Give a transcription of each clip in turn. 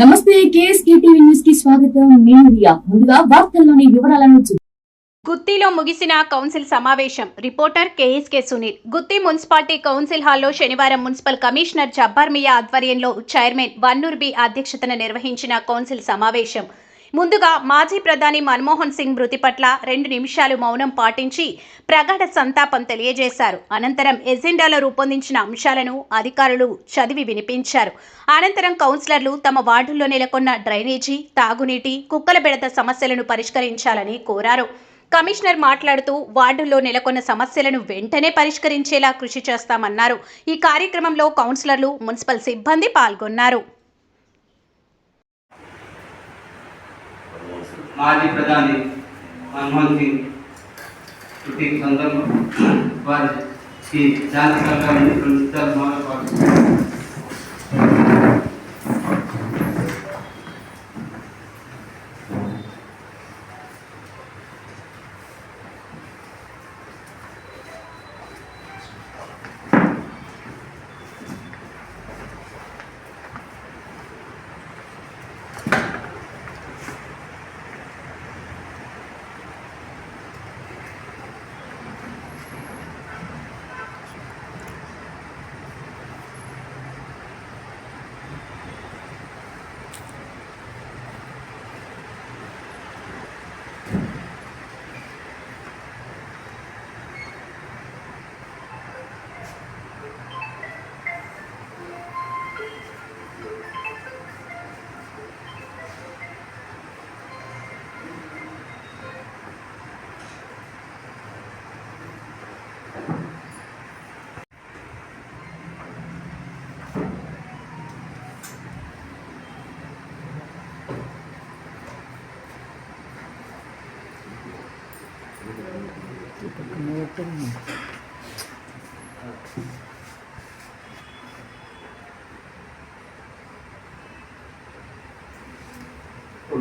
నమస్తే KSK TV న్యూస్కి స్వాగతం. నేను రియా. ముందుగా వార్తల్లోని వివరాలను గుత్తిలో ముగిసిన కౌన్సిల్ సమావేశం. Reporter KSK Sunil. Gutti municipality council హాల్లో శనివారం మున్సిపల్ కమిషనర్ జబ్బార్ మియా ఆధ్వర్యంలో చైర్మన్ వన్నూర్ బి అధ్యక్షతన నిర్వహించిన కౌన్సిల్ సమావేశం. ముందుగా మాజీ ప్రధాని మన్మోహన్ సింగ్ మృతి పట్ల రెండు నిమిషాలు మౌనం పాటించి ప్రగాఢ సంతాపం తెలియజేశారు. అనంతరం ఎజెండాలో రూపొందించిన అంశాలను అధికారులు చదివి వినిపించారు. అనంతరం కౌన్సిలర్లు తమ వార్డుల్లో నెలకొన్న డ్రైనేజీ తాగునీటి కుక్కల బెడత సమస్యలను పరిష్కరించాలని కోరారు. కమిషనర్ మాట్లాడుతూ వార్డుల్లో నెలకొన్న సమస్యలను వెంటనే పరిష్కరించేలా కృషి చేస్తామన్నారు. ఈ కార్యక్రమంలో కౌన్సిలర్లు మున్సిపల్ సిబ్బంది పాల్గొన్నారు. మాజీ ప్రధాని మన్మోహన్ సింగ్ పుట్టి సందర్భం వారికి శాంతి సహకారం రెండు నిమిషాలు మౌన పాటిస్తారు.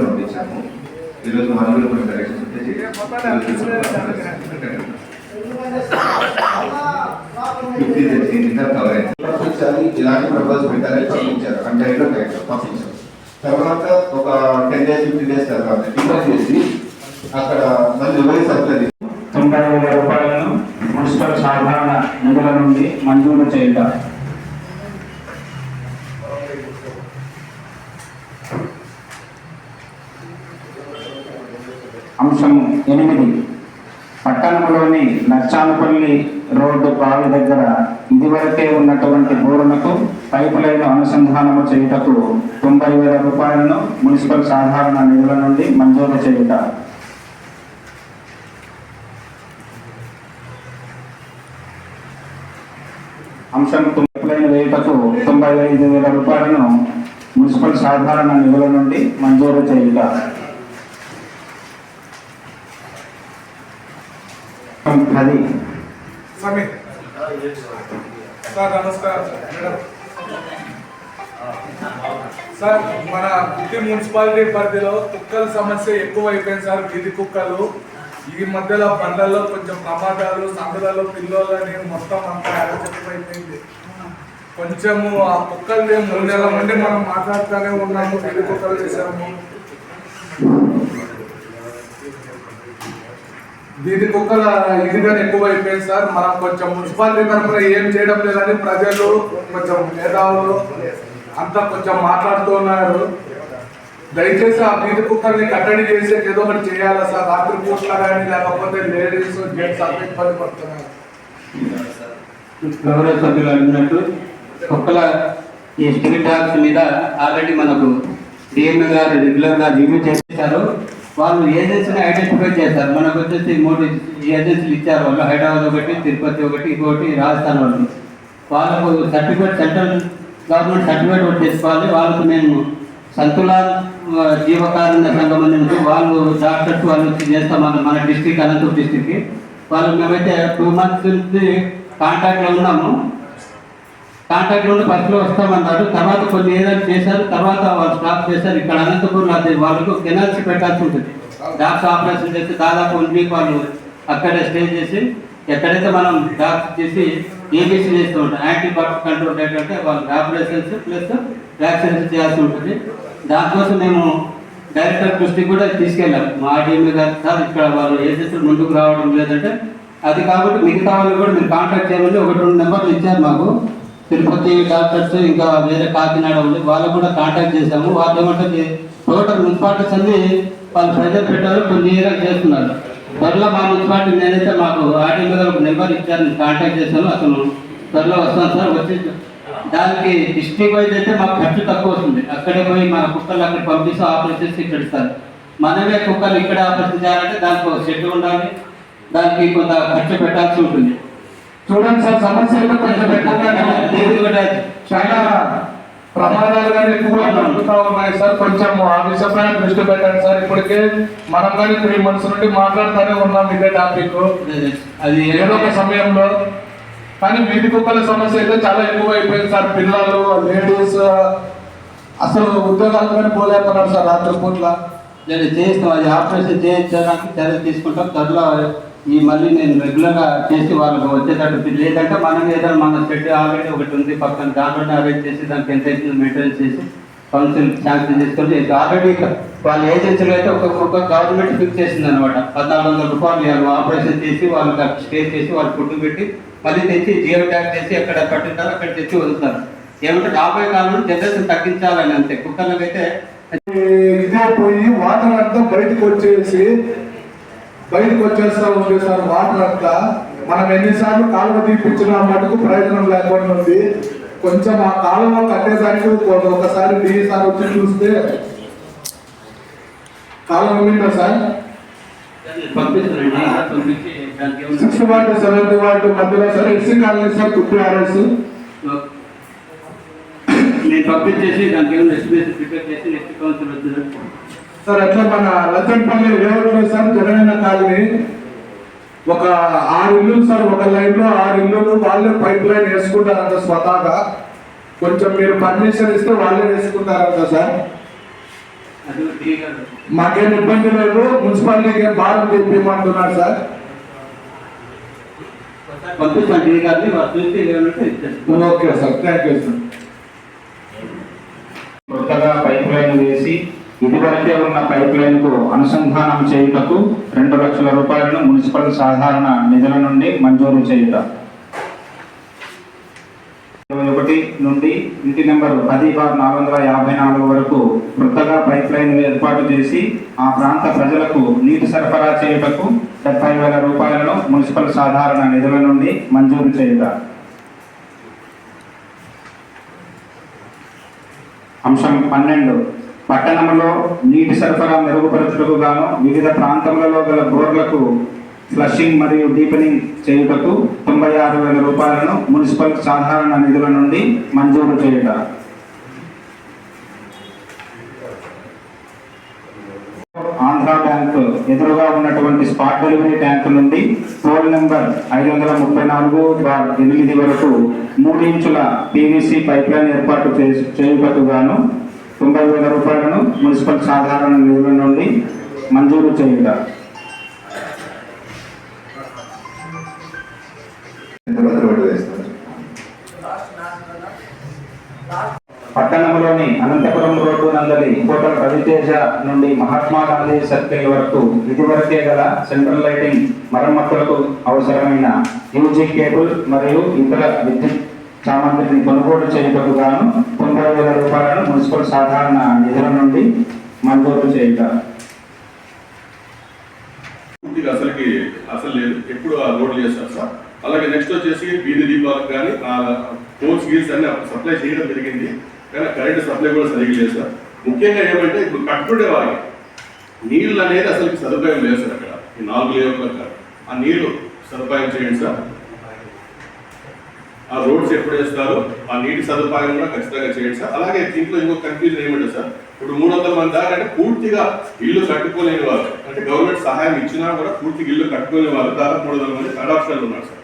పంపించాము. ఈరోజు మనం కూడా కొన్ని కరెక్షన్స్ ఉంటే ఇలాంటి ప్రపోజల్ పెట్టాలని పంపించారు. అంటే పంపించారు. తర్వాత ఒక టెన్ డేస్ ఫిఫ్టీ డేస్ తర్వాత డిఫరెన్స్ చేసి అక్కడ మళ్ళీ ఎవరి సర్కులర్ తొంభై వేల రూపాయలను మున్సిపల్ సాధారణ నిధుల నుండి మంజూరు చేయుట. అంశం ఎనిమిది. పట్టణంలోని నచ్చానపల్లి రోడ్డు బావి దగ్గర ఇదివరకే ఉన్నటువంటి బోరునకు పైపు లైన్ అనుసంధానము చేయుటకు తొంభై వేల రూపాయలను మున్సిపల్ సాధారణ నిధుల నుండి మంజూరు చేయుట. అంశం తొమ్మిది వేయటకు తొంభై ఐదు వేల రూపాయలను మున్సిపల్ సాధారణ నిధుల నుండి మంజూరు చేయుట పది సమీర్ సార్ నమస్కారం మేడం. సార్ మన గుత్తి మున్సిపాలిటీ పరిధిలో కుక్కల సమస్య ఎక్కువ అయిపోయింది సార్ వీధి కుక్కలు. ఈ మధ్యలో బండల్లో కొంచెం ప్రమాదాలు సందులలో పిల్లలని మొత్తం అంతా అరచెప్పిపోయింది కొంచెము ఆ కుక్కలు మూడు నెలల నుండి మనం మాట్లాడుతూనే ఉన్నాము వీధి కుక్కలు చేసాము వీధి కుక్కల ఇదిగా ఎక్కువైపోయింది సార్. మనం కొంచెం మున్సిపాలిటీ తరఫున ఏం చేయడం లేదని ప్రజలు కొంచెం మేధావులు అంతా కొంచెం మాట్లాడుతూ ఉన్నారు దయచేసి ఆ వీధి కుక్కల్ని కట్టడి చేసే ఏదో ఒకటి చేయాలా సార్? రాత్రి పూట్ల కానీ లేకపోతే లేడీస్ జెంట్స్ అంత ఇబ్బంది పడుతున్నారు. గౌరవ సభ్యులు అడిగినట్టు కుక్కల ఈ స్ట్రీట్ డాగ్స్ మీద ఆల్రెడీ మనకు డిఎంఏ గారు రెగ్యులర్గా రివ్యూ చేశారు. వాళ్ళు ఏజెన్సీని ఐడెంటిఫై చేస్తారు? మనకు వచ్చేసి మూడు ఏజెన్సీలు ఇచ్చారు. వాళ్ళు హైదరాబాద్ ఒకటి తిరుపతి ఒకటి ఇంకొకటి రాజస్థాన్ వాళ్ళు వాళ్ళకు సర్టిఫికేట్ సెంట్రల్ గవర్నమెంట్ సర్టిఫికేట్ ఒకటి తీసుకోవాలి వాళ్ళకు మేము సంతుల ఆ, జీవకారుణ్య సంఘం అని వాళ్ళు డాక్టర్స్ వాళ్ళు వచ్చి చేస్తాం. మన మన డిస్టిక్ అనంతపురం డిస్టిక్కి వాళ్ళు మేమైతే టూ మంత్స్ నుంచి కాంటాక్ట్లో ఉన్నాము. కాంటాక్ట్ నుండి ఫస్ట్లో వస్తామన్నారు తర్వాత కొన్ని ఏదైనా చేశారు. తర్వాత వాళ్ళు స్టాప్ చేశారు. ఇక్కడ అనంతపురం అది వాళ్ళకు కెనాల్స్ పెట్టాల్సి ఉంటుంది. డాక్టర్ ఆపరేషన్ చేసి దాదాపు వన్ వీక్ వాళ్ళు అక్కడే స్టే చేసి ఎక్కడైతే మనం డాక్టర్ చేసి ఏబీసీ చేస్తూ ఉంటాం. యాంటీబయాటిక్ కంట్రోల్ ఏంటంటే వాళ్ళు ఆపరేషన్స్ ప్లస్ వ్యాక్సినేషన్ చేయాల్సి ఉంటుంది. దానికోసం మేము డైరెక్టర్ దృష్టికి కూడా తీసుకెళ్ళాం. మా ఆర్డీఎంఏ కాదు సార్ ఇక్కడ వాళ్ళు ఏజెన్సీ ముందుకు రావడం లేదంటే అది కాబట్టి మిగతా వాళ్ళు కూడా మీరు కాంటాక్ట్ చేయమని ఒకటి రెండు నెంబర్లు ఇచ్చారు మాకు. తిరుపతి డాక్టర్స్ ఇంకా వేరే కాకినాడ ఉంది వాళ్ళకు కూడా కాంటాక్ట్ చేశాము. వాళ్ళు ఏమంటే టోటల్ మున్సిపాలిటీస్ అన్ని వాళ్ళు ప్రెజర్ పెట్టారు కొన్ని ఏరియా చేస్తున్నారు. త్వరలో మా మున్సిపాలిటీ నేనైతే మాకు ఆర్టీ మీద ఒక నెంబర్ ఇచ్చారు కాంటాక్ట్ చేశాను. అతను త్వరలో వస్తాను సార్ వచ్చి దానికి డిస్ట్రిక్ట్ వైజ్ అయితే మాకు ఖర్చు తక్కువ వస్తుంది. అక్కడే పోయి మన కుక్కలు అక్కడ పంపిస్తూ ఆపరేషన్స్ ఇక్కడ ఇస్తారు. మనమే కుక్కలు ఇక్కడ ఆపరేషన్ చేయాలంటే దానికి ఒక షెడ్ ఉండాలి. దానికి కొంత ఖర్చు పెట్టాల్సి ఉంటుంది. చూడండి సార్ సమస్యలు కొంచెం ఎక్కువగా ఇది కూడా చాలా ప్రమాదాలు కానీ ఎక్కువగా జరుగుతూ ఉన్నాయి సార్. కొంచెం ఆ విషయంపైన దృష్టి పెట్టండి సార్. ఇప్పటికే మనం కానీ త్రీ మంత్స్ నుండి మాట్లాడుతూనే ఉన్నాం ఇదే టాపిక్. అది ఏదో ఒక సమయంలో. కానీ వీధి కుక్కల సమస్య అయితే చాలా ఎక్కువ అయిపోయింది సార్. పిల్లలు లేడీస్ అసలు ఉద్యోగాలు కానీ పోలేస్తున్నారు సార్ రాత్రి పూట్ల లేదు చేస్తాం అది ఆపరేషన్ చేయించడానికి చర్య తీసుకుంటాం. త్వరలో ఈ మళ్ళీ నేను రెగ్యులర్గా చేసి వాళ్ళకి వచ్చేటట్టు లేదంటే మనం ఏదైనా మన సెట్ ఆల్రెడీ ఒకటి ఉంది పక్కన దాంట్లోనే అరేంజ్ చేసి దానికి ఎంత అవుతుందో మెయింటైన్ చేసి కౌన్సిల్ శాంక్షన్ చేసుకొని ఆల్రెడీ వాళ్ళ ఏజెన్సీలో అయితే ఒక ఒక గవర్నమెంట్ ఫిక్స్ చేసింది అనమాట పద్నాలుగు వందల రూపాయలు ఇవ్వాలి ఆపరేషన్ చేసి వాళ్ళకి స్టే చేసి వాళ్ళు ఫుడ్ పెట్టి మళ్ళీ తెచ్చి జియో ట్యాగ్ చేసి ఎక్కడ పట్టింటారో అక్కడ తెచ్చి వదులుతారు. ఏమంటే రాబోయే కాలంలో జనరేషన్ తగ్గించాలని అంతే. కుక్కర్లకైతే ఇదే పోయి వాటర్ అంతా బయటకు వచ్చేసి బయటకు వచ్చేస్తా ఉంది వాటర్ అంతా మనం ఎన్నిసార్లు కాలువ తీపించినా మటుకు ప్రయోజనం లేకుండా ఉంది. కొంచెం ఆ కాలువ కట్టేదానికి ఒకసారి డిఈసారి వచ్చి చూస్తే. కాలువ ఉందా సార్? పంపిస్తున్నాండి పంపించి సిక్స్త్ వార్డు సెవెంత్ వార్డు మధ్యలో సార్ ఎస్సీ కాలనీ సార్ తుప్పి ఆర్ఎస్ నేను పంపించేసి దానికి ఏమైనా ఎస్టిమేషన్ ప్రిపేర్ చేసి నెక్స్ట్ కౌన్సిల్ వచ్చిన సార్ అట్లా మన లచ్చంపల్లి లేఅవుట్లో సార్ జగనన్న కాలనీ. ఒక ఆరు ఇల్లు సార్ ఒక లైన్లో ఆరు ఇల్లులు వాళ్ళే పైప్ లైన్ వేసుకుంటారంట స్వతహాగా. కొంచెం మీరు పర్మిషన్ ఇస్తే వాళ్ళే వేసుకుంటారంట సార్. మాకేం ఇబ్బంది లేదు మున్సిపాలిటీకి ఏం భారం తెప్పిమంటున్నారు sir. Okay sir thank you sir. కొత్తగా పైప్ లైన్ వేసి ఇదివరకే ఉన్న పైప్ లైన్కు అనుసంధానం చేయుటకు రెండు లక్షల రూపాయలను మున్సిపల్ సాధారణ నిధుల నుండి మంజూరు చేయుట. ఇరవై ఒకటి నుండి ఇంటి నెంబర్ పది బార్ నాలుగు వందల యాభై నాలుగు వరకు కొత్తగా పైప్ లైన్ ఏర్పాటు చేసి ఆ ప్రాంత ప్రజలకు నీటి సరఫరా చేయుటకు డెబ్బై వేల రూపాయలను మున్సిపల్ సాధారణ నిధుల నుండి మంజూరు చేయుట. అంశం పన్నెండు. పట్టణంలో నీటి సరఫరా మెరుగుపరచుటకు గాను వివిధ ప్రాంతములలో గల బోర్లకు ఫ్లషింగ్ మరియు డీపెనింగ్ చేయుటకు తొంభై ఆరు వేల రూపాయలను మున్సిపల్ సాధారణ నిధుల నుండి మంజూరు చేయుట. ఆంధ్రా బ్యాంక్ ఎదురుగా ఉన్నటువంటి స్పాట్ డెలివరీ ట్యాంక్ నుండి పోల్ నెంబర్ ఐదు వందల ముప్పై నాలుగు బార్ ఎనిమిది వరకు మూడు ఇంచుల పీవీసీ పైప్ లైన్ ఏర్పాటు చేయుటకు గాను తొంభై వేల రూపాయలను మున్సిపల్ సాధారణ నిధుల నుండి మంజూరు చేయుట. పట్టణంలోని అనంతపురం రోడ్డు నందలి హోటల్ రవితేజ నుండి మహాత్మా గాంధీ సర్కిల్ వరకు ఇదివరకే గల సెంట్రల్ లైటింగ్ మరమ్మతులకు అవసరమైన యూజీ కేబుల్ మరియు ఇతర విద్యుత్ సామాగ్రిని కొనుగోలు చేయుటకు గాను తొంభై వేల రూపాయలను మున్సిపల్ సాధారణ నిధుల నుండి మంజూరు చేయక పూర్తిగా అసలుకి అసలు లేదు. ఎప్పుడు ఆ రోడ్లు చేస్తారు సార్? అలాగే నెక్స్ట్ వచ్చేసి వీధి దీపాలకు కానీ ఆ పోల్స్ గీల్స్ అన్ని సప్లై చేయడం జరిగింది. కానీ కరెంట్ సప్లై కూడా సరిగ్గా లేదు సార్. ముఖ్యంగా ఏమంటే ఇప్పుడు కట్టుకునే వారికి నీళ్ళు అనేది అసలు సదుపాయం లేదు సార్ అక్కడ. ఈ నాలుగు లేవు ఆ నీళ్ళు సదుపాయం చేయండి సార్. ఆ రోడ్స్ ఎప్పుడు చేస్తారో ఆ నీటి సదుపాయం కూడా ఖచ్చితంగా చేయండి సార్. అలాగే దీంట్లో ఇంకో కన్ఫ్యూజన్ ఏమంటారు సార్ ఇప్పుడు మూడు వందల మంది దాకా అంటే పూర్తిగా ఇల్లు కట్టుకోలేని వారు అంటే గవర్నమెంట్ సహాయం ఇచ్చినా కూడా పూర్తిగా ఇల్లు కట్టుకోలేని వారు దాదాపు మూడు వందల మంది థర్డ్ ఆప్షన్లో ఉన్నారు సార్.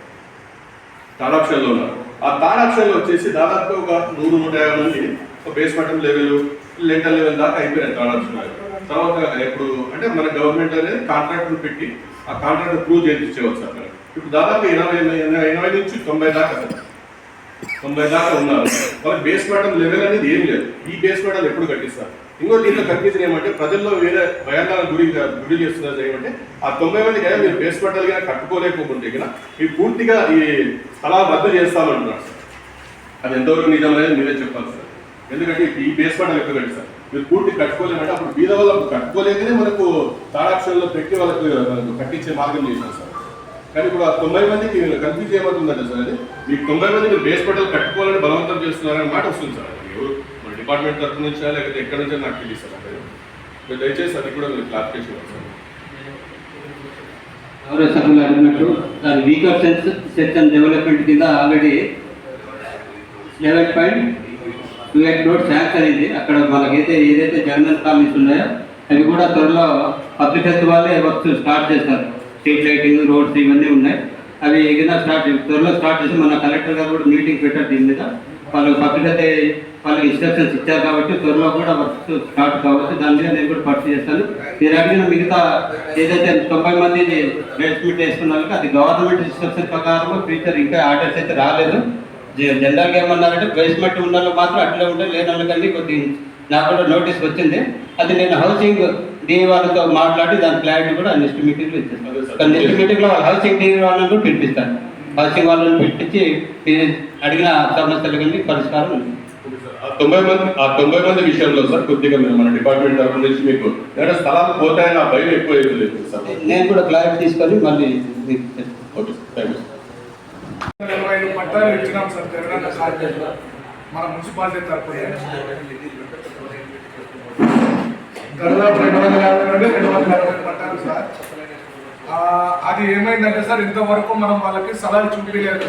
థర్డ్ ఆప్షన్లో ఉన్నారు. ఆ థర్డ్ ఆప్షన్లో వచ్చేసి దాదాపు ఒక నూరు నూట యాభై మంది ఒక బేస్మెంట్ లెవెల్ లెంటర్ లెవెల్ దాకా అయిపోయారు థర్డ్ ఆప్షన్ తర్వాత ఇప్పుడు అంటే మన గవర్నమెంట్ అనేది కాంట్రాక్ట్ పెట్టి ఆ కాంట్రాక్ట్ ప్రూవ్ చేయించేవచ్చు సార్. ఇప్పుడు దాదాపు ఎనభై ఎనభై నుంచి తొంభై దాకా సార్. తొంభై దాకా ఉన్నారు. వాళ్ళకి బేస్ మెటల్ లెవెల్ అనేది ఏం లేదు. ఈ బేస్ మెటల్ ఎప్పుడు కట్టిస్తారు? ఇంకో దీంట్లో కన్ఫ్యూజన్ ఏమంటే ప్రజల్లో వేరే భయాందోళన గురి గురి చేస్తున్నారు ఏమంటే ఆ తొంభై మంది కదా మీరు బేస్ మెటల్ కానీ కట్టుకోలేకపోతే కదా మీరు పూర్తిగా ఈ స్థలాలు రద్దు చేస్తామంటున్నారు. సార్ అది ఎంతవరకు నిజం అనేది మీరే చెప్పాలి సార్. ఎందుకంటే ఈ బేస్ మెటల్ ఎప్పుడు కట్టి సార్ మీరు పూర్తి కట్టుకోలేమంటే అప్పుడు బీద వాళ్ళు కట్టుకోలేకనే మనకు తాడాక్షరంలో పెట్టి వాళ్ళకు కట్టించే మార్గం చేశారు సార్. కానీ ఇప్పుడు ఆ తొంభై మందికి కన్ఫ్యూజ్ ఏమవుతుందంటే సార్ అది మీకు తొంభై మంది మీరు బేస్ పట్టాలు కట్టుకోవాలని బలవంతం చేస్తున్నారని మాట వస్తుంది సార్. ఎవరు మన డిపార్ట్మెంట్ తరఫు నుంచా లేకపోతే ఎక్కడి నుంచి నాకు తెలియదు సార్. అది మీరు దయచేసి అది కూడా మీరు క్లారిఫికేషన్ ఇవ్వండి సార్. గౌరవ సభ్యులు అడిగినట్టు దాని వీకర్ సెన్స్ సెక్షన్ డెవలప్మెంట్ కింద already eleven point two eight note sanction అయింది. అక్కడ మనకైతే ఏదైతే జగనన్న కాలనీస్ ఉన్నాయో అవి కూడా త్వరలో పబ్లిక్ హెల్త్ వాళ్ళే వర్క్స్ స్టార్ట్ చేస్తారు. స్ట్రీట్ లైటింగ్ రోడ్స్ ఇవన్నీ ఉన్నాయి. అవి ఏదైనా స్టార్ట్ త్వరలో స్టార్ట్ చేసి మన కలెక్టర్ గారు కూడా మీటింగ్ పెట్టారు దీని మీద. వాళ్ళు పబ్లిక్ వాళ్ళకి ఇన్స్ట్రక్షన్స్ ఇచ్చారు కాబట్టి త్వరలో కూడా వర్క్ స్టార్ట్ కావచ్చు. దాని మీద నేను కూడా పర్చి చేస్తాను. మీరు అడిగిన మిగతా ఏదైతే తొంభై మంది బేస్మెంట్ వేసుకున్నారో అది గవర్నమెంట్ ఇన్స్ట్రక్షన్ ప్రకారం ఫ్యూచర్ ఇంకా ఆర్డర్స్ అయితే రాలేదు. జనరల్గా ఏమన్నారంటే బేస్మెంట్ ఉన్న వాళ్ళు మాత్రం అట్లే ఉంటే లేని వాళ్ళకండి కొద్ది నాకు కూడా నోటీస్ వచ్చింది. అది నేను హౌసింగ్ డీ వాళ్ళతో మాట్లాడి దాని క్లారిటీ కూడా నెక్స్ట్ మీటింగ్లో ఇచ్చేస్తాను. నెక్స్ట్ మీటింగ్లో వాళ్ళు హౌసింగ్ డీ వాళ్ళని కూడా పిలిపిస్తాను హౌసింగ్ వాళ్ళని పిలిపించి అడిగిన సమస్యలు కానీ పరిష్కారం ఉంది. ఆ తొంభై మంది ఆ తొంభై మంది విషయంలో సార్ కొద్దిగా మీరు మన డిపార్ట్మెంట్ తరఫు నుంచి మీకు లేదా స్థలాలు పోతాయని ఆ భయం ఎక్కువ అవుతుంది సార్. నేను కూడా క్లారిటీ తీసుకొని మళ్ళీ. ఓకే థ్యాంక్ యూ పట్టాలు ఇచ్చినాం సార్ కాలనీలో మన మున్సిపాలిటీ తరఫున దాదాపు రెండు వందల యాభై నుండి రెండు వందల అరవై పట్టాలు సార్. ఆ, అది ఏమైందంటే సార్ ఇంతవరకు మనం వాళ్ళకి స్థలాలు చూపించలేదు.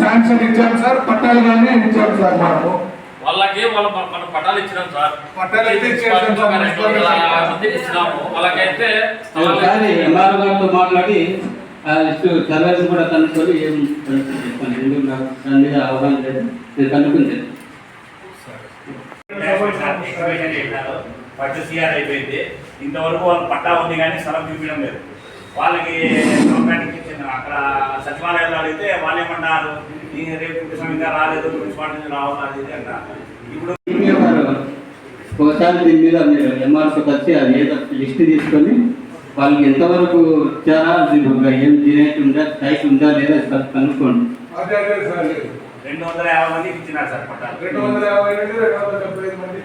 శాంక్షన్ ఇచ్చాం సార్ పట్టాలు కానీ ఇచ్చాం సార్ మనము వాళ్ళకి వాళ్ళ మన పట్టాలు ఇచ్చినాం సార్. పట్టాలు అయితే ఇచ్చినాము. వాళ్ళకైతే ఒకసారి ఎంఆర్ గారితో మాట్లాడి ఆ లిస్టు కూడా కనుక్కొని ఏం చెప్పండి ఎందుకు దాని మీద అవగాహన లేదు. నేను చేసినారు ఫస్ట్ సిఆర్ అయిపోయింది. ఇంతవరకు వాళ్ళు పట్టా ఉంది కానీ స్థలం చూపించడం లేదు. వాళ్ళకి అక్కడ సచివాలయంలో అడిగితే వాళ్ళు ఏమన్నారు ఈ రేపు ఇంకా రాలేదు. మున్సిపాలిటీ నుంచి రావాలి అది ఇది అంటారు. ఇప్పుడు ఒకసారి దీని మీద మీరు కలిసి అది ఏదో లిస్ట్ తీసుకొని వాళ్ళకి ఎంతవరకు ఇచ్చారా ఏం దీనికి ఉందా టైప్ ఉందా లేదా కను- కనుక్కోండి. సార్ రెండు వందల యాభై ఇచ్చినారు సార్ పట్టాలు. రెండు వందల యాభై నుండి రెండు వందల డెబ్బై ఐదు మంది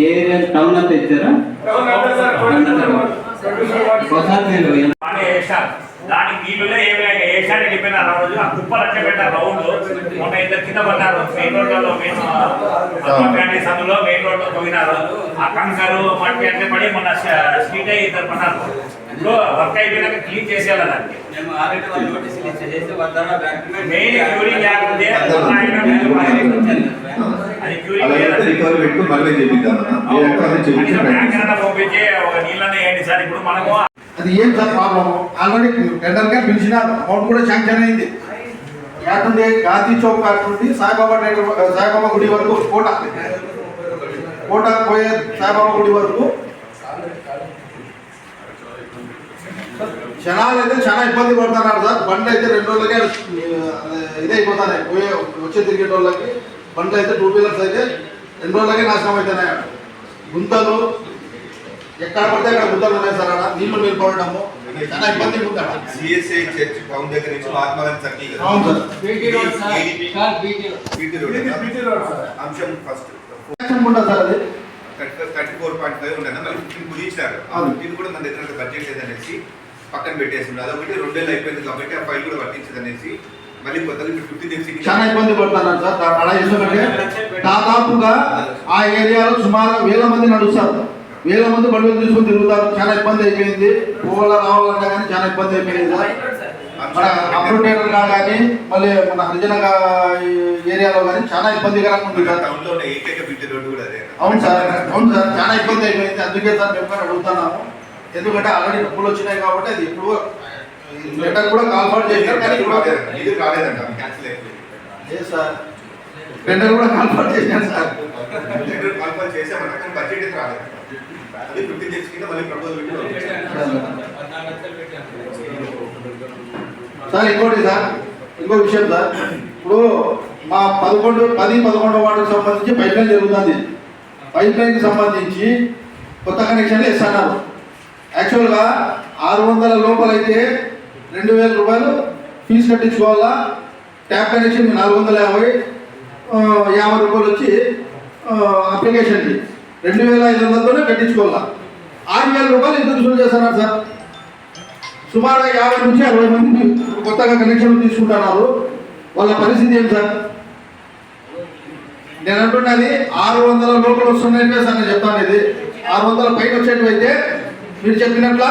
ఏ ఏరియా టౌన్ అంతా. ఇచ్చారా దానికి నీళ్ళులే ఏమి వేసాడు వెళ్ళిపోయినారు ఆ రోజు. ఆ కుప్పలు అట్లా పెట్టారు రౌండ్. మొన్న ఇద్దరు కింద పడ్డారు. మెయిన్ రోడ్లలో మెయిన్ సందులో మెయిన్ రోడ్లో పోయినారు. ఆ కంకరు మట్టి అట్లే పడి మొన్న స్ట్రీట్ అయ్యి ఇద్దరు పడ్డారు. ఇప్పుడు వర్క్ అయిపోయినాక క్లీన్ చేసేయాలి డాక్యుమెంట్ మెయిన్ క్యూరింగ్ లేకపోతే అది రికవరీ పెట్టుకుని చేపిద్దామన్నా ఏం సార్. ప్రాబ్లం ఆల్రెడీ టెండర్గా పిలిచినారు అమౌంట్ కూడా శాంక్షన్ అయింది. యాటుండే గాంధీ చౌక్ నుండి సాయిబాబా సాయిబాబా గుడి వరకు కోట. కోట పోయే సాయిబాబా గుడి వరకు. జనాలు అయితే చాలా ఇబ్బంది పడుతున్నారు సార్. బండ్లు అయితే రెండు రోజులకే ఆ, ఇదైపోతున్నాయి పోయే వచ్చే తిరిగే వాళ్ళకి బండ్లు అయితే టూ వీలర్స్ అయితే రెండు రోజులకే నాశనం అవుతున్నాయి గుంతలు ఎక్కడ పడితే అక్కడ గుద్దలు ఉన్నాయి సార్ అక్కడ నీళ్ళు వెళ్ళిపోవడము చాలా ఇబ్బందిగా ఉంది అక్కడ సిఎస్ఐ చర్చ్ టౌన్ దగ్గర నుంచి మహాత్మాగాంధీ సర్కిల్. అంశం first thirty four point five ఉండదు మళ్ళీ ఫిఫ్టీన్ కుదించినారు. ఆ అవును. ఫిఫ్టీన్ కూడా మన దగ్గర బడ్జెట్ లేదనేసి పక్కన పెట్టేసింది అదొకటి రెండేళ్ళు అయిపోయింది కాబట్టి ఆ ఫైల్ కూడా వర్తించదు చాలా ఇబ్బంది పడుతున్నారు సార్. అలా ఎందుకంటే దాదాపుగా ఆ ఏరియాలో సుమారు వేల మంది నడుస్తారు. వేల మంది బండ్లు తీసుకుని తిరుగుతారు. చాలా ఇబ్బంది అయిపోయింది. పోవాల రావాలన్నా కానీ చాలా ఇబ్బంది అయిపోయింది సార్. మన అప్రూటేటర్ కానీ మళ్ళీ మన హరిజన ఏరియాలో కానీ చాలా ఇబ్బందికరంగా ఉంది సార్. అవును సార్. అవును సార్. చాలా ఇబ్బంది అయిపోయింది. అందుకే సార్ మేము అడుగుతున్నాము. ఎందుకంటే ఆల్రెడీ డబ్బులు వచ్చినాయి కాబట్టి అది ఇప్పుడు లెటర్ కూడా కాల్ఫాట్ చేశారు కానీ ఇది రాలేదంట క్యాన్సిల్ అయిపోయింది. సార్? టెండర్ కూడా కాల్ఫాట్ చేశారు సార్. టెండర్ కాల్ఫాల్ చేసామన్నా కానీ బడ్జెట్ అయితే రాలేదు. అది ఫిఫ్టీన్ డేస్ కింద మళ్ళీ ప్రపోజల్. సార్ ఇంకోటి సార్ ఇంకో విషయం సార్. ఇప్పుడు మా పదకొండు పది పదకొండు వార్డుకు సంబంధించి పైప్ లైన్ జరుగుతుంది. పైప్ లైన్కి సంబంధించి కొత్త కనెక్షన్లు ఇస్తున్నారు యాక్చువల్గా ఆరు వందల లోపలైతే రెండు వేల రూపాయలు ఫీజు కట్టించుకోవాలా? ట్యాప్ కనెక్షన్ నాలుగు వందల యాభై యాభై రూపాయలు వచ్చి అప్లికేషన్కి రెండు వేల ఐదు వందలతోనే కట్టించుకోవాలా? ఆరు వేల రూపాయలు ఎందుకు వసూలు చేస్తున్నారు సార్? సుమారుగా యాభై నుంచి అరవై మంది కొత్తగా కనెక్షన్ తీసుకుంటున్నారు. వాళ్ళ పరిస్థితి ఏం సార్? నేను అంటున్నది ఆరు వందల లోపల వస్తున్నాయని సార్ నేను చెప్తాను ఇది. ఆరు వందల పైన వచ్చేటివైతే మీరు చెప్పినట్ల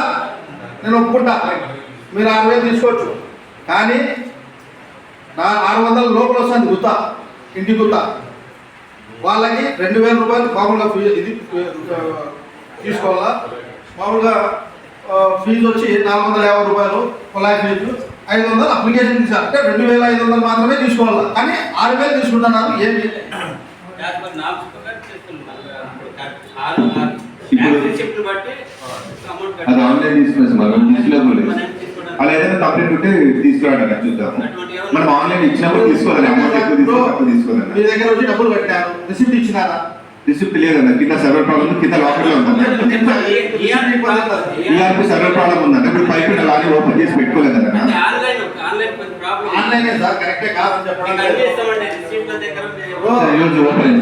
నేను ఒప్పుకుంటా. మీరు ఆరు వేలు తీసుకోవచ్చు. కానీ నా ఆరు వందల లోపల వస్తుంది గుత్త ఇంటి గుత్త. వాళ్ళకి రెండు వేల రూపాయలు మామూలుగా ఫీ- ఇది తీసుకోవాలా? మామూలుగా ఫీజు వచ్చి నాలుగు వందల యాభై రూపాయలు కుళాయి ఫీజు ఐదు వందలు అప్లికేషన్ తీసారు అంటే రెండు వేల ఐదు వందలు మాత్రమే తీసుకోవాలి? కానీ ఆరు వేలు తీసుకుంటున్నారు ఏమి అది ఆన్లైన్ తీసుకున్నాం మనం తీసుకోలేదు అలా ఏదైనా కంప్లైంట్ ఉంటే తీసుకురావడానికి చూద్దాము. మనం ఆన్లైన్ ఇచ్చినప్పుడు తీసుకోవాలి తీసుకోవాలి మీ దగ్గర వచ్చి డబ్బులు కట్టారు రిసిప్ట్ ఇచ్చినారా? రిసిప్ట్ లేదన్న కింద సర్వర్ ప్రాబ్లం కింద లాకర్లో ఉందన్న ఈఆర్పి సర్వర్ ప్రాబ్లం ఉందన్న ఇప్పుడు పైప్ అలానే ఓపెన్ చేసి పెట్టుకోలేదన్న. ఆన్లైన్ సార్ కరెక్టే కాదని చెప్పడం లేదు. ఈరోజు ఓపెన్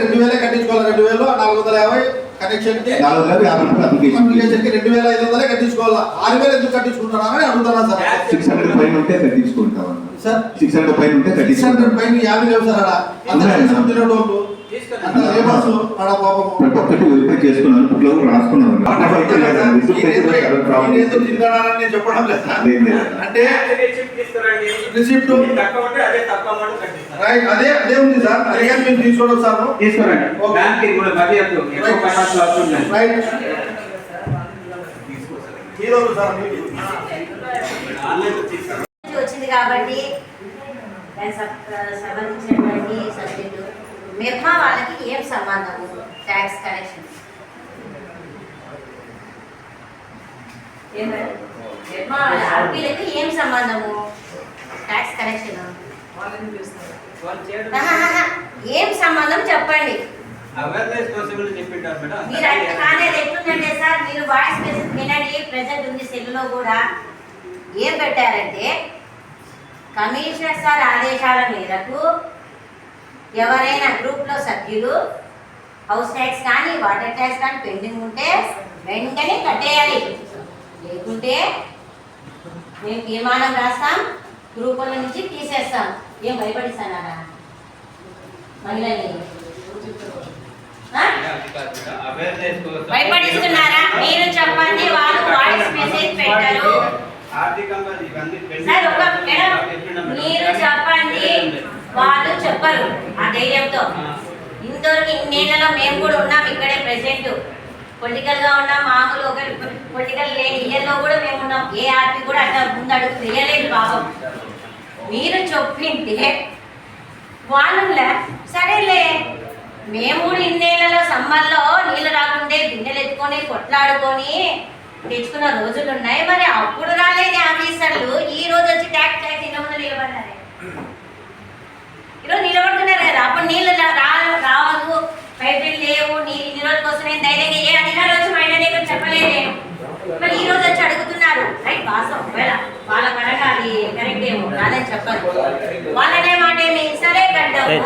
రెండు వేలే కట్టించుకోవాలి రెండు వేలు నాలుగు వందల యాభై నాలుగు వందల యాభై రూపాయలు అప్లికేషన్ అప్లికేషన్ రెండు వేల ఐదు వందలే కట్టించుకోవాలా? ఆరు వేలు ఎందుకు కట్టించుకుంటున్నారని అడుగుతున్నా సార్. సిక్స్ హండ్రెడ్ పైన ఉంటే కట్టించుకుంటామన్న సార్ సిక్స్ హండ్రెడ్ పైన ఉంటే సిక్స్ హండ్రెడ్ కట్టించుకుంటాం పైన యాభై లేవు సార్ లేబర్స్ ఆడ పాపము ఒక్కొక్కటి వెరిఫై చేసుకున్నాను బుక్లో రాసుకున్నాను. ఎందుకు తింటున్నారని నేను రైట్ అదే అదే ఉంది సార్. అదే మేము తీసుకోవడం సార్. తీసుకోరండి. బ్యాంక్ కూడా బడ్జెట్ ఎక్కువ పైసలు అవుతున్నాయి రైట్. సార్? మీరు. వచ్చింది కాబట్టి సంబంధించినటువంటి సబ్జెక్టు. మెర్మా వాళ్ళకి ఏం సంబంధము ట్యాక్స్ కలెక్షన్ మెర్మా వాళ్ళ ఆర్పీలకి ఏం సంబంధము? ట్యాక్స్ కలెక్షన్ ఏం సంబంధం చెప్పండి? అవేర్నెస్ కోసం చెప్పింటారు మేడం. మీరు అంటే కాలేదు. ఎట్లుందంటే సార్ మీరు వాయిస్ మెసేజ్ వినండి. ప్రజెంట్ ఉంది సెల్లులో కూడా. ఏం పెట్టారంటే కమిషనర్ సార్ ఆదేశాల మేరకు ఎవరైనా గ్రూప్లో సభ్యులు హౌస్ ట్యాక్స్ కానీ వాటర్ ట్యాక్స్ కానీ పెండింగ్ ఉంటే వెంటనే కట్టేయాలి. లేకుంటే మేము తీర్మానం రాస్తాం గ్రూపుల నుంచి తీసేస్తాం. ఏం భయపడిస్తానారా మహిళల్ని. భయపడిస్తున్నారా? మీరు చెప్పండి వాళ్ళు వాయిస్ మెసేజ్ పెట్టారు. సార్ ఒక మేడం మీరు చెప్పండి వాళ్ళు చెప్పరు ఆ ధైర్యంతో. ఇంతవరకు ఇన్నేళ్ళలో మేము కూడా ఉన్నాం ఇక్కడే ప్రెసెంట్ పొలిటికల్గా ఉన్నాం మామూలు ఒక పొలిటికల్ లేని ఇయర్లో కూడా మేము ఉన్నాం. ఏ ఆర్పీ కూడా అట్లా ముందు అడుగు తెలియలేదు పాపం. మీరు చెప్పింటే వాళ్ళులా సరేలే మేము ఇన్నేళ్ళలో సమ్మర్లో నీళ్ళు రాకుండే గిన్నెలు ఎత్తుకొని కొట్లాడుకొని తెచ్చుకున్న రోజులు ఉన్నాయి మరి అప్పుడు రాలేని ఆఫీసర్లు. ఈ రోజు వచ్చి ట్యాక్ ట్యాక్ తినకుండా నిలబడ్డారు. ఈరోజు నిలబడుతున్నారు కదా అప్పుడు నీళ్ళు రావద్దు. పైపులు లేవు. నీ ఇన్ని రోజుల కోసం నేను ధైర్యంగా ఏ అధికారులు వచ్చి మహిళ చెప్పలేదు. మరి ఈ రోజు వచ్చి అడుగుతున్నారు. రైట్ వాసం ఏమో కాదని చెప్పదు వాళ్ళనే మాట ఏమి? సరే కట్టాము.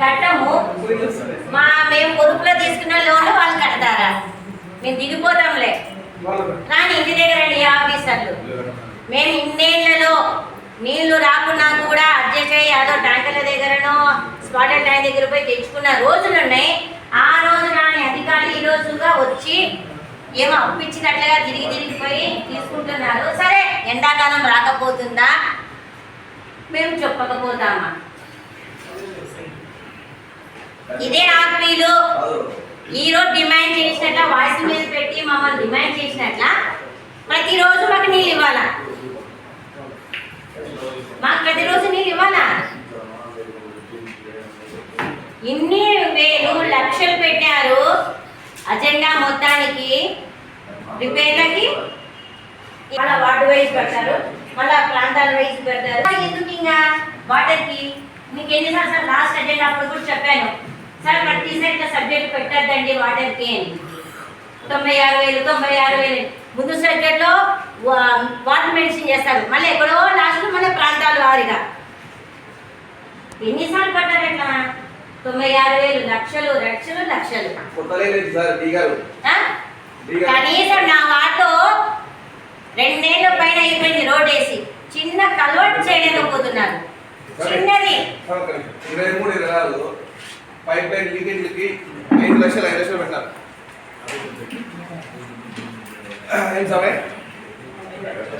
కట్టము. మా మేము పొదుపులో తీసుకున్న లోన్లు వాళ్ళు కడతారా? మేము దిగిపోతాంలే. కానీ ఇంటి దగ్గర ఆఫీసర్లు. మేము ఇన్నేళ్ళలో నీళ్ళు రాకున్నా కూడా అడ్జస్ట్ అయ్యి అదో ట్యాంకర్ల దగ్గరనో స్పాటల్ ట్యాంక్ దగ్గర పోయి తెచ్చుకున్న రోజులు ఉన్నాయి ఆ రోజు రాని అధికారులు ఈ రోజుగా వచ్చి ఏమో అప్పించినట్లుగా తిరిగి తిరిగిపోయి తీసుకుంటున్నారు. సరే ఎండాకాలం రాకపోతుందా? మేము చెప్పకపోతామా? ఇదే ఆత్మీయులు ఈరోజు డిమాండ్ చేసినట్ల వాయిస్ మీద పెట్టి మమ్మల్ని డిమాండ్ చేసినట్ల? ప్రతిరోజు మాకు నీళ్ళు ఇవ్వాలా? మాకు ప్రతిరోజు నీళ్ళు ఇవ్వాలా? ఇన్ని వేలు లక్షలు పెట్టారు. అజెండా మొత్తానికి రిపేర్లకి మళ్ళా వార్డు వైజ్ పెడతారు మళ్ళా ప్రాంతాల వైజ్ పెడతారు. ఎందుకు ఇంకా వాటర్కి? మీకు ఎన్నిసార్లు సార్ లాస్ట్ అజెండా అప్పుడు కూడా చెప్పాను. సార్ ప్రతిసారి ఇట్లా సబ్జెక్ట్ పెట్టద్దండి వాటర్కి అని. తొంభై ఆరు వేలు తొంభై ఆరు వేలు ముందు సబ్జెక్ట్లో వాటర్ మెన్షన్ చేస్తారు. మళ్ళీ ఎక్కడో లాస్ట్ మళ్ళీ ప్రాంతాల వారిగా ఎన్నిసార్లు పడ్డారు ఎట్లా? తొంభై ఆరు వేలు లక్షలు లక్షలు లక్షలు? కనీసం నా వాటో రెండేళ్ళ పైన అయిపోయింది రోడ్ వేసి చిన్న కలవట్టు చేయలేకపోతున్నారు. చిన్నది. ఇరవై మూడు ఇరవై నాలుగు. పైప్ లైన్ లీకేజీలకి ఐదు లక్షలు ఐదు లక్షలు పెట్టారు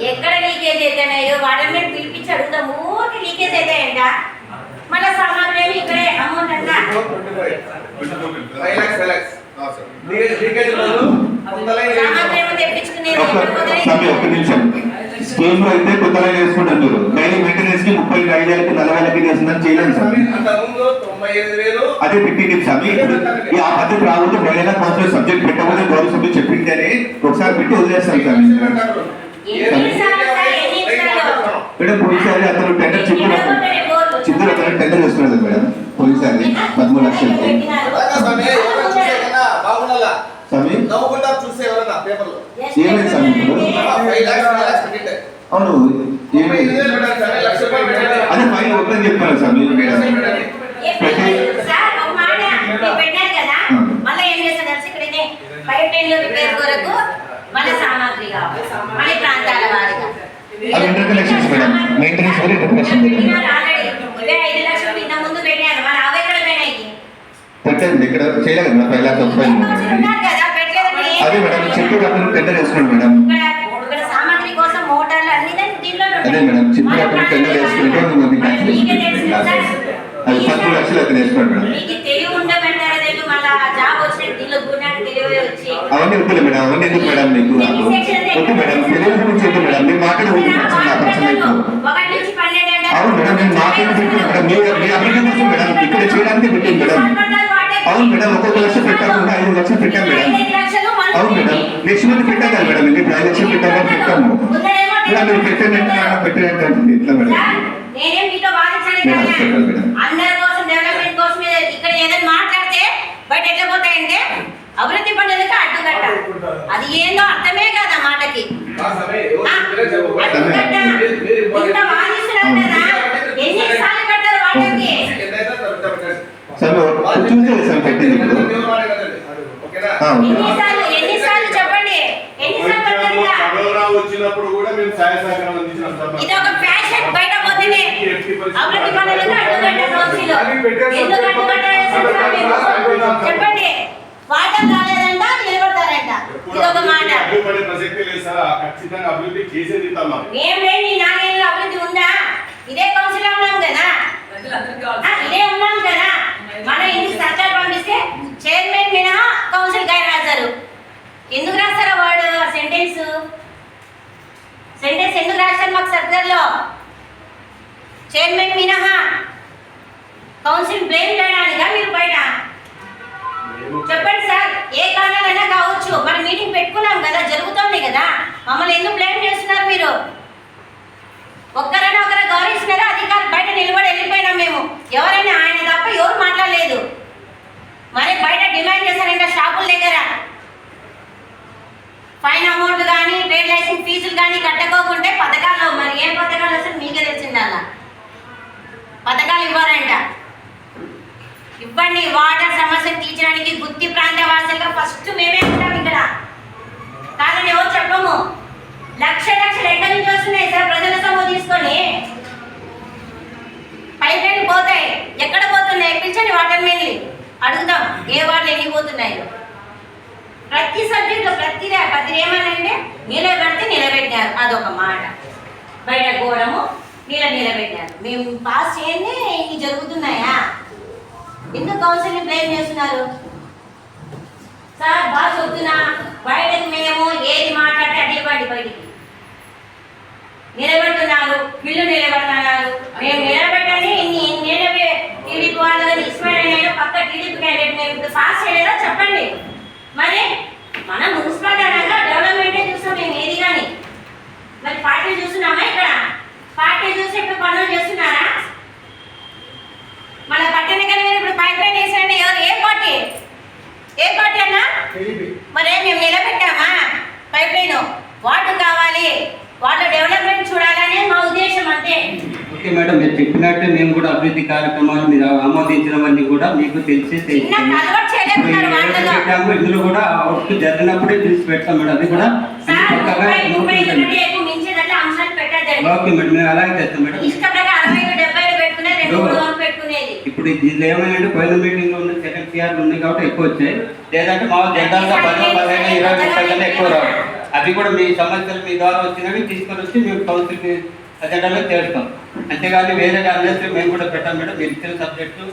ఎక్కడ లీకేజ్ అయితేనాయో వాటర్ మీద పిలిపించి అడుగుతాం ఊరికి లీకేజ్ అవుతాయంట మళ్ళీ సామాగ్రి ఏమి ఇక్కడే అమౌంట్ ఒక్క నిమిషం స్కీమ్లో అయితే కొత్త లైన్ వేసుకుంటారు డైలీ మెయింటెనెన్స్కి ముప్పై ఐదు వేలకి నలభై వేలకి చేయలేము అదే పెట్టింది స్వామి ఇప్పుడు ఈ ఆ పద్ధతి రావద్దు మహిళా కౌన్సిల్ సబ్జెక్ట్ పెట్టకపోతే గౌరవ సభ్యులు చెప్పింటేనే ఒకసారి పెట్టి వదిలేస్తాం సార్? మేడం అతను టెండర్ చిత్తూరు అతను టెండర్ వేసుకున్నాడు మేడం పోయినసారి పదమూడు బాగుండాలా స్వామి? ఏమైంది స్వామి ఇప్పుడు? అవును ఏమైంది? అదే ఫైన్ ఒకటని చెప్పాను స్వామి మేడం అవి ఇంటర్ కనెక్షన్స్ మేడం. మెయింటెనెన్స్ కూడా ఇంటర్ మేడం పెట్టినారు ఆల్రెడీ ఇవే ఐదు లక్షలు ఇంత ముందు పెట్టారు మరి అవి ఎక్కడ పోయినాయి పెట్టండి ఇక్కడ చేయలేదు మేడం ఫైవ్ కదా పెట్టలేదండి అదే మేడం చిత్తూరు అతను టెండర్ వేసుకున్నాడు మేడం. అదే మేడం చిత్తూరు అతను టెండర్ వేసుకుంటే అది పదమూడు లక్షలు అతను వేసుకున్నాడు మేడం. అవన్నీ వద్దులే మేడం అవన్నీ ఎందుకు మేడం మీకు? నాకు వద్దు మేడం తెలియదు గురించి వద్దు మేడం. మీరు మాట్లాడే వద్దు అవును మేడం నేను మాట్లాడి పెట్టాను మేడం. మీ మీ అభివృద్ధి కోసం మేడం ఇక్కడ చేయడానికి పెట్టాను మేడం. అవును మేడం ఒక్కొక్క లక్ష పెట్టకుండా ఐదు లక్షలు పెట్టాం మేడం. అవును మేడం. నెక్స్ట్ మంత్ పెట్టాం కదా మేడం మీరు ఐదు లక్షలు పెట్టామని పెట్టాము. ఇలా మీరు పెట్టండి అంటే ఇట్లా మేడం. నేనేం మీతో వాదించలేదు మేడం, కదా. చెప్పండి మేడం. అందరి కోసం డెవలప్మెంట్ కోసం మీద ఇక్కడ ఏదైనా మాట్లాడితే బయట ఎట్లా పోతాయంటే అభివృద్ధి పనులకు అడ్డుకట్ట. అది ఏందో అర్థమే కాదు ఆ మాటకి. మీరు ఇంత వాదిస్తున్నారు కదా ఎన్నిసార్లు కట్టారు వాళ్ళకి? సరే చూసేది సార్ పెట్టింది ఇప్పుడు? కరోనా వచ్చినప్పుడు కూడా మేము సహాయ సహకారం అందించినాం సార్ చెప్పండి. వాటర్ రాలేదంట ఇది ఒక మాట. ప్రసక్తే లేదు సార్. ఖచ్చితంగా అభివృద్ధి. ఏం లేని నాలుగేళ్ళ అభివృద్ధి ఉందా? ఇదే కౌన్సిల్ ఉన్నాం కదా. ఇదే ఉన్నాం కదా. మనం ఇంటికి సర్కార్ పంపిస్తే చైర్మన్ మినహా కౌన్సిల్ గారు రాశారు ఎందుకు రాస్తారా వాడు సెంటెన్స్ సెంటెన్స్ ఎందుకు రాశారు మాకు సర్కార్లో? చైర్మన్ మినహా కౌన్సిల్ బ్లేమ్ చేయడానికా మీరు బయట? చెప్పండి సార్ ఏ కారణాలైనా కావచ్చు. మనం మీటింగ్ పెట్టుకున్నాం కదా జరుగుతోంది కదా. మమ్మల్ని ఎందుకు బ్లేమ్ చేస్తున్నారు మీరు? ఒక్కరైనా ఒకరు గౌరవిస్తున్నారా? అధికారులు బయట నిలబడి వెళ్ళిపోయినాం మేము. ఎవరైనా ఆయన తప్ప ఎవరు మాట్లాడలేదు. మరి బయట డిమాండ్ చేశారంట షాపుల దగ్గర. ఫైన్ అమౌంట్ కానీ ట్రేడ్ లైసెన్స్ ఫీజులు కానీ కట్టుకోకుంటే పథకాలు మరి ఏం పథకాలు? వస్తే మీకే తెలిసింది పథకాలు ఇవ్వాలంట. ఇవ్వండి వాటర్ సమస్య తీర్చడానికి గుత్తి ప్రాంత వాసులుగా ఫస్ట్ మేమే ఉంటాం ఇక్కడ. కాదని ఎవరు చెప్పము? లక్ష లక్షలు ఎక్కడి నుంచి వస్తున్నాయి? సార్ ప్రజల సొమ్ము తీసుకొని పైప్ లైన్ పోతాయి. ఎక్కడ పోతున్నాయి? పిలిచండి వాటర్ మెయిన్లీ అడుగుదాం ఏ వాటర్ ఎన్ని పోతున్నాయో. ప్రతి సబ్జెక్టులో ప్రతి ప్రతి ఏమనంటే నిలబెడితే నిలబెట్టారు అదొక మాట. బయట ఘోరము నీళ్ళ నిలబెట్టారు మేము పాస్ చేయండి ఇన్ని జరుగుతున్నాయా? ఎందుకు కౌన్సిలింగ్ బ్లేమ్ చేస్తున్నారు? సార్ బాగా చెప్తున్నా బయటకు మేము ఏది మాట్లాడితే అది ఇవ్వండి బయటికి. నిలబెడుతున్నారు బిల్లు నిలబెడుతున్నారు. మేము నిలబెట్టని ఇన్ని నేను టీడీపీ వాళ్ళు కానీ ఇస్మాయిల్ అయినా పక్క టీడీపీ క్యాండిడేట్ మేము ఇప్పుడు పాస్ చేయలేదా? చెప్పండి. మరి మనం మున్సిపల్ అనగా డెవలప్మెంటే చూస్తాం మేము ఏది కానీ. మరి పార్టీ చూస్తున్నామా ఇక్కడ? పార్టీ చూసి ఇప్పుడు పనులు చేస్తున్నారా? మన పట్టణ కలిగిన ఇప్పుడు పైప్ లైన్ వేసారంటే ఎవరు? ఏ పార్టీ? ఏ పార్టీ అన్నా? మరి మేము నిలబెట్టామా? పైప్ లైన్ వాటర్ కావాలి. వాటర్ డెవలప్మెంట్ చూడాలనే మా ఉద్దేశం అంతే. ఓకే మేడం మీరు చెప్పినట్టు మేము కూడా అభివృద్ధి కార్యక్రమాలు మీరు ఆమోదించినవన్నీ కూడా మీకు తెలిసి పెట్టాము ఇందులో కూడా అవుట్ జరిగినప్పుడే తెలిసి పెడతాం మేడం. అది కూడా ఓకే మేడం మేము అలాగే చేస్తాం మేడం. ఇప్పుడు దీనిలో ఏమైందంటే పోయిన మీటింగ్లో ఉన్న సెకండ్ సిఆర్ ఉన్నాయి కాబట్టి ఎక్కువ వచ్చాయి. లేదంటే మా జనరల్గా పదిహేను ఇరవై ముప్పై ఎక్కువ రావు. అవి కూడా మీ సమస్యలు మీ ద్వారా వచ్చినవి తీసుకొని వచ్చి మేము కౌన్సిల్ అజెండాలో చేస్తాం అంతేగాని వేరే అందరికీ మేము కూడా పెట్టాం మేడం. మీరు ఇచ్చిన సబ్జెక్టు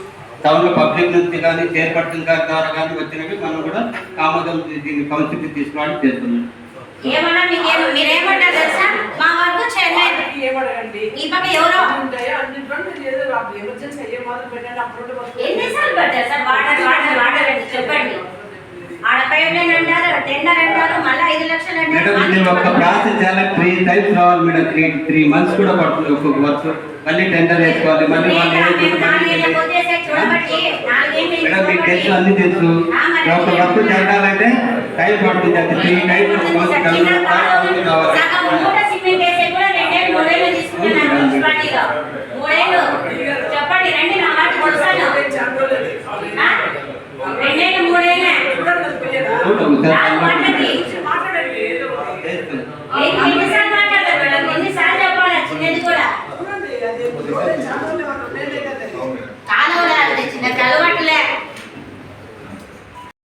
టౌన్లో పబ్లిక్ నుంచి కానీ చేపట్టిన గారి ద్వారా కానీ వచ్చినవి మనం కూడా ఆమోదం దీన్ని కౌన్సిల్కి తీసుకోవడానికి చేస్తున్నాం. ఏమన్నా మీకేం మీరేమంటారు తెలుసా? మా వరకు చెన్నై ఈ పక్క ఎవరో ఎన్నిసార్లు పెట్టారు సార్? వాటర్ వాటర్ వాటర్ అని చెప్పండి. ఆడ పైప్ లైన్ అంటారు? టెండర్ అంటారు మళ్ళీ ఐదు లక్షలు మేడం అంటారు ఇది ఒక ప్రాసెస్ చాలా త్రీ టైమ్స్ రావాలి మేడం. త్రీ త్రీ మంత్స్ కూడా పడుతుంది ఒక్కొక్క వర్క్ మళ్ళీ టెండర్ వేసుకోవాలి మళ్ళీ వాళ్ళు మీకు తెలుసు అన్ని తెలుసు. ఒక వర్క్ జరగాలంటే టైం పడుతుంది అది త్రీ మూడేళ్ళు చెప్పండి రండి నా మాట? రెండేళ్ళు మూడేళ్ళే. ఎన్నిసార్లు మాట్లాడతారు ఎన్నిసార్లు చెప్పాలి? చిన్నది కూడా.